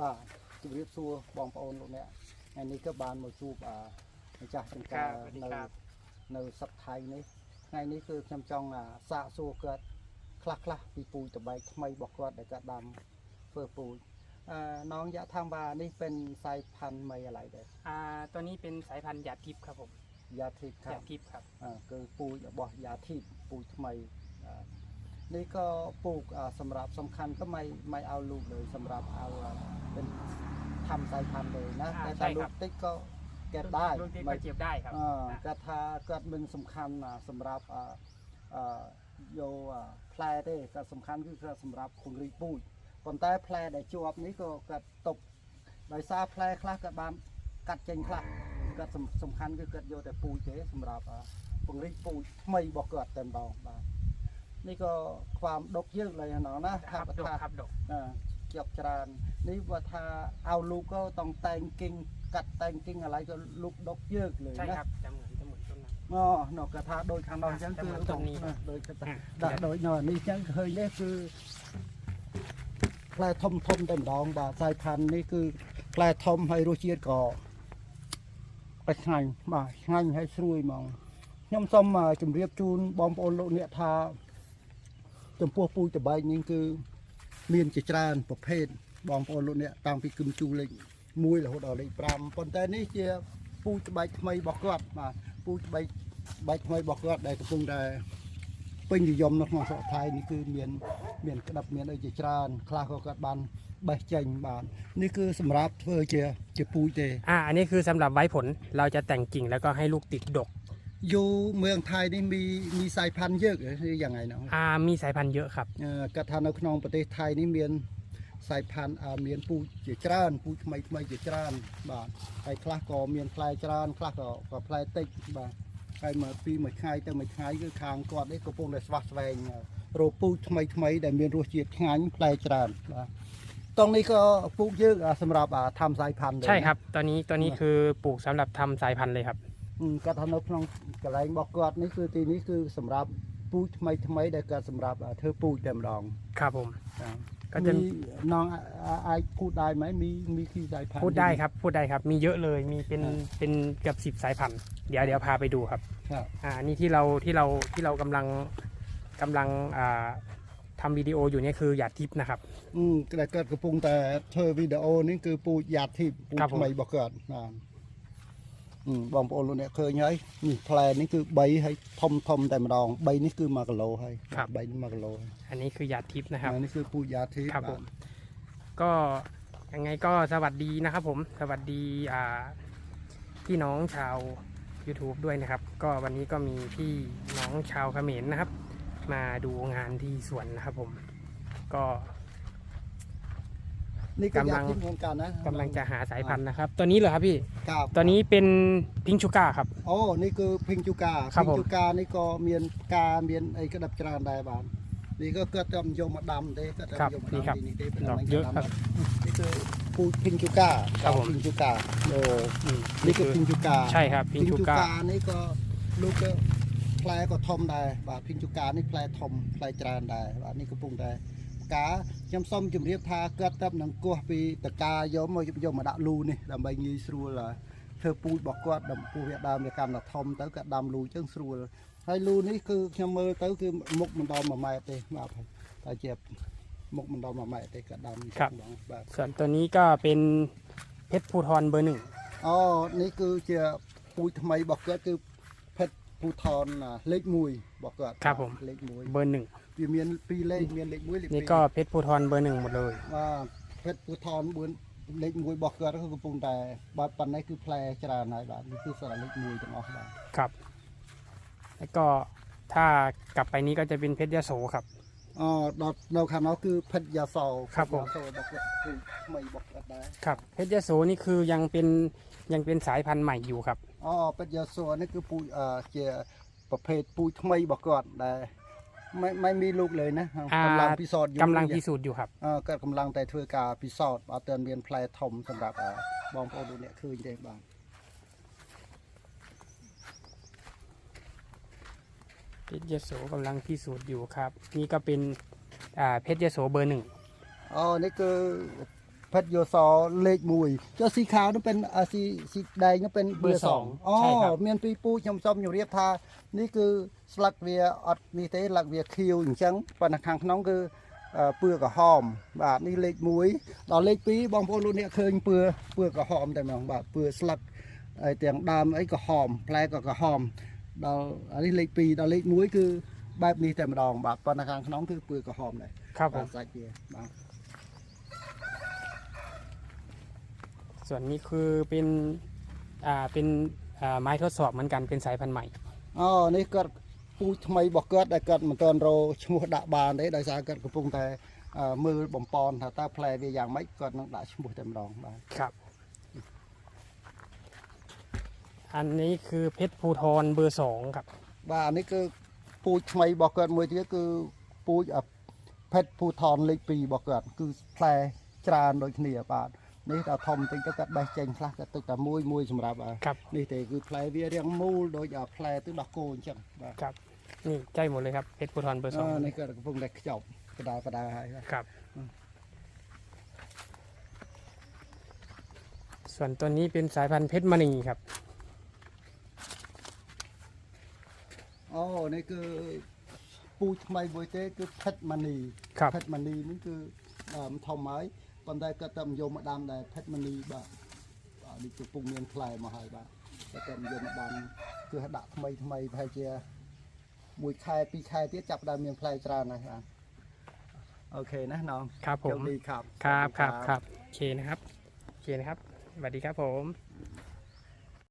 បាទជម្រាបសួរបងប្អូនលោកអ្នកថ្ងៃនេះក៏បានមកជួបអាម្ចាស់ចំការ សวัสดี នៅ ครับ នៅសប្តាហ៍នេះថ្ងៃនេះគឺខ្ញុំចង់អាសាកសួរគាត់ខ្លះខ្លះៗពីពូជតបែកថ្មីរបស់គាត់ដែលគាត់ដាំធ្វើពូជអឺน้องอยากถามว่านี่เป็นสายพันธุ์ใหม่อะไรเด้อ อ่าตัวนี้เป็นสายพันธุ์หยาดทิพย์ครับผม ยาทิพย์ค ห รั ยา บ ดทิพย์ครับ อ่าคือពូជរបស់យ៉ាធីបពូជថ្មីอ่า នេះក៏ពូជอ่าសម្រាប់សំខាន់ក៏មិនមិនឲ្យลูกเลยសម្រាប់ឲ្យอ่าเป็นทำสายพันธุ์เลยนะ อ่า แต่ ใช่ ถ้าลู ครั ก บ ติดก็เก็บได้ รุ่นที่ ไม่ ก็เก็บได้ครับ อ่า นะ ก็ถ้าเกิดมันสำคัญอ่าสำหรับอ่าอ่าโยอ่าแพร่ទេក៏សំខាន់គឺគឺសម្រាប់ពង្រីកពូជប៉ុន្តែផ្លែដែលជាប់នេះក៏គាត់ຕົកដោយសារផ្លែខ្លះក៏បានកាត់ចេញខ្លះគាត់សំសំខាន់គឺគាត់យកតែពូជទេសម្រាប់អាពង្រីកពូជថ្មីរបស់គាត់តែម្ដងបាទ នេះក៏ខ្វាមដុកយើងឡើយហ្នឹងណាហាប់ថាហាប់ដុកណាជាប់ច្រើន នេះបើថាអោលោកក៏តង់តែងគិងកាត់តែងគិងឥឡូវក៏លុកដុកយើងលើណាចាំចាំមួយទុនណាអូនោះក៏ថាដូចខាងនោះអញ្ចឹងគឺដូចដាក់ដូចនោះនេះអញ្ចឹងឃើញនេះគឺផ្លែធំធំតែម្ដងបាទសាយផាន់នេះគឺផ្លែធំហើយរសជាតិក៏បឆ្ងាញ់បាទឆ្ងាញ់ហើយស្រួយហ្មងខ្ញុំសូមជម្រាបជូនបងប្អូនលោកអ្នកថា ចំពោះពូជតបែកនេះគឺមានជាច្រើនប្រភេទបងប្អូនលោកអ្នកតាំងពីគឹមជូរលេខ1រហូតដល់លេខ5ប៉ុន្តែនេះជាពូជតបែកថ្មីរបស់គាត់បាទពូជតបែកបែកថ្មីរបស់គាត់ដែលកំពុងតែពេញនិយមនៅក្នុងស្រុកថៃនេះគឺមានមានក្តាប់មានអីជាច្រើនខ្លះក៏គាត់បានបេះចេញបាទនេះគឺសម្រាប់ធ្វើជាជាពូជទេ อ่าอันนี้คือสำหรับไว้ผลเราจะแต่งกิ่งแล้วก็ให้ลูกติดดก อยู่เมืองไทยนี่มีมีสายพันธุ์เยอะหรือยังไงเนาะ อ่ามีสายพันธุ์เยอะครับ เอ่อกระทาនៅក្នុងប្រទេសថៃនេះមានสายพันธุ์อ่าមានពូជជាច្រើនពូជថ្មីថ្មីជាច្រើនបាទហើយខ្លះក៏មានផ្លែច្រើនខ្លះក៏ក៏ផ្លែតិចបាទហើយមកពីមួយថ្ងៃទៅមួយថ្ងៃគឺខាងគាត់នេះកំពុងតែស្វាស្វែងរកពូជថ្មីថ្មីដែលមានរសជាតិឆ្ងាញ់ផ្លែច្រើនបាទតรงนี้ក៏ពូជយើងอ่าសម្រាប់อ่าทำสายพันธุ์เลย ใช่ครับตัวนี้ตัวนี้คือปลูกสำหรับทำสายพันธุ์เลยครับ ก็ทำนกน้องกระไรบอกกอดนี่คือทีนี้คือสำหรับปูทำไมทำไมได้การสำหรับเธอปูเต็มรองครับผม ก็มีน้องไอพูดได้ไหมมีมีขี่สายพันธุ์พูดได้ครับพูดได้ครับ มีเยอะเลยมีเป็นเป็นเกือบสิบสายพันธุ์เดี๋ยวเดี๋ยวพาไปดูครับอ่านี่ที่เราที่เราที่เรากำลังกำลังอ่าทำวิดีโออยู่นี่คือหยาดทิพย์นะครับ อืมแต่เกิดกระปุงแต่เธอวิดีโอนี่คือปูหยาดทิพย์ปูทำไมบอกเกิด បងប្អូនលោកអ្នកឃើញហើយនេះផ្លែនេះគឺ3ហើយធំធំតែម្ដង3នេះគឺ1គីឡូហើយ3នេះ1គីឡូហើយ อันนี้คือหยาดทิพย์นะครับ អានេះគឺពូជយ៉ាតធីប ครับ បាទ ผม ก็ยังไงก็สวัสดีนะครับผมสวัสดีอ่าพี่น้องชาว YouTube ด้วยนะครับ ก็วันนี้ก็มีพี่น้องชาวเขมรนะครับ มาดูงานที่สวนนะครับผม ก็ นี่ก็าำลังกันนะกำลังจะหาสายพันธุ์นะครับ ตัวนี้เหรอครับพี่ ครับตัวนี้เป็นพิงชูกาครับ โอ้นี่คือพิงจูกาพิงผม จูกานี่ก็เมียนกาเมียนไอ้กระดับจรานได้บ้านนี่ก็เกิดจำยมดำเด้กรับจำยมาดำคนี่เด้เป็นดอกเยอะครับ นี่คือปูพิงจูกาครับพิงจูกาโอ้นี่คือพิงจูกา ใช่ครับพิงชูกานี่ก็ลูกก็แผลก็ทมได้บาดพิงจูกานี่แผลทมแผลจรานได้บาดนี่ก็ปรุงได้ កាខ្ញុំសូមជម្រាបថាគាត់ទៅនឹងគោះពីតកាយកមកយកមកដាក់លូនេះដើម្បីងាយស្រួលធ្វើពូជរបស់គាត់ដើម្បីពោះវាដើមវាកាន់តែធំទៅគាត់ដាំលូចឹងស្រួលហើយលូនេះគឺខ្ញុំមើលទៅគឺមុខមិនដល់1ម៉ែត្រទេបាទតែជាមុខមិនដល់1ម៉ែត្រទេគាត់ដាំ ครับ ម្ដងបាទ ส่วนตัวนี้ก็เป็นเพชรภูทรเบอร์หนึ่ง អូនេះគឺជាពូជថ្មីរបស់គាត់គឺផិតពូថនអាលេខ1របស់គាត់ ครับผม លេខ1 เบอร์ ปีเมียนปีเลขเมียนเล็กมุ้ยนี่ก็เพชรภูทรเบอร์หนึ่งหมดเลยว่าเพชรภูทรเบอร์เล็กมุ้ยบอกเกิดก็คือปุ่งแต่บาดปันนี้คือแพรจราไหนบาดนี่คือสระเล็กมุ้ยจังออกบาดครับ แล้วก็ถ้ากลับไปนี้ก็จะเป็นเพชรยโสครับ อ๋อดอกเราคำเราคือเพชรยาโสครับผมครับเพชรยโสนี่คือยังเป็นยังเป็นสายพันธุ์ใหม่อยู่ครับ อ๋อเพชรยาโสนี่คือปุ๋ยเอ่อเจอประเภทปุ๋ยทำไมบอกก่อนได้ ม่มีลูกเลยนะ อ่า กำลังพิสูจน์อยู่ กำลังพิสูจน์อยู่ครับ អឺក៏កំឡុងតែធ្វើការពិសោធន៍អត់ទាន់មានផ្លែធំសម្រាប់អឺបងប្អូនលោកអ្នកឃើញទេបាទ เพชรยโสกำลังพิสูจน์อยู่ครับ นี่ก็เป็นอ่าเพชรยโสเบอร์หนึ่ง អូនេះគឺ เพชรโยซอเลขมุยเจ้าสีขาวนั่นเป็นอ่าสีสีแดงนั่นเป็นเบอร์สองอ๋อเมียนปีปูชมซอมอยู่เรียบทานี่คือสลักเวียอัดมีเตสลักเวียคิวอย่างเช่นปัญหาของน้องคือเปลือกกระหอมบาทนี่เลขมุยตอนเลขปีบางพวกรุ่นเนี่ยเคยเปลือกเปลือกกระหอมแต่ไม่ของบาทเปลือกสลักไอเตียงดำไอกระหอมแพลกกระหอม ดอกอันนี้เลขปีดอกเลขมุ้ยคือแบบนี้แต่มาดองแบบปานกลางขน้องคือเปลือกระหอมเลยครับผบามเกียบาง ส่วนนี้คือเป็นอ่าเป็นอ่าไม้ทดสอบเหมือนกันเป็นสายพันธุ์ใหม่ អូនេះគាត់ពូជថ្មីរបស់គាត់ដែលគាត់មិនទាន់រកឈ្មោះដាក់បានទេដោយសារគាត់កំពុងតែអឺមើលបំពន់ថាតើផ្លែវាយ៉ាងម៉េចគាត់នឹងដាក់ឈ្មោះតែម្ដងបាទ ครับ อันนี้คือเพชรภูทรเบอร์สองครับ បាទអានេះគឺពូជថ្មីរបស់គាត់មួយទៀតគឺពូជអភេទភូថនលេខ2របស់គាត់គឺផ្លែច្រើនដូចគ្នាបាទ นี่เราทอมติงก็แต่ใบเจงคลาสตุกแต่มุ้ยมุ้ยสำหรับครับนี่แต่คือแผลเวียเรียงมูลโดยอย่าแผลตุกดอกโกนจังครับนี่ใช่หมดเลยครับเพชรพุทรเบอร์สองนี่ก็พุ่งได้จบกระดาษกระดาษครับ ส่วนตัวนี้เป็นสายพันธุ์เพชรมณีครับอ๋อนี่คือปูทำไมบวยเต้คือเพชรมณีครับเพชรมณีนี่คือทอมไม้ ปนได้ก็ตำโยมมาดามได้เพชรมณีบ้างนี่จะปุ่งเมียนคลายมาให้บ้างก็ตำโยมดามคือดักทำไมทำไมพายเจียมวยคลายปีคลายที่จับดามเมียนคลายตรานะครับโอเคนะน้องครับผมครับครับครับครับโอเคนะครับโอเคนะครับสวัสดีครับผม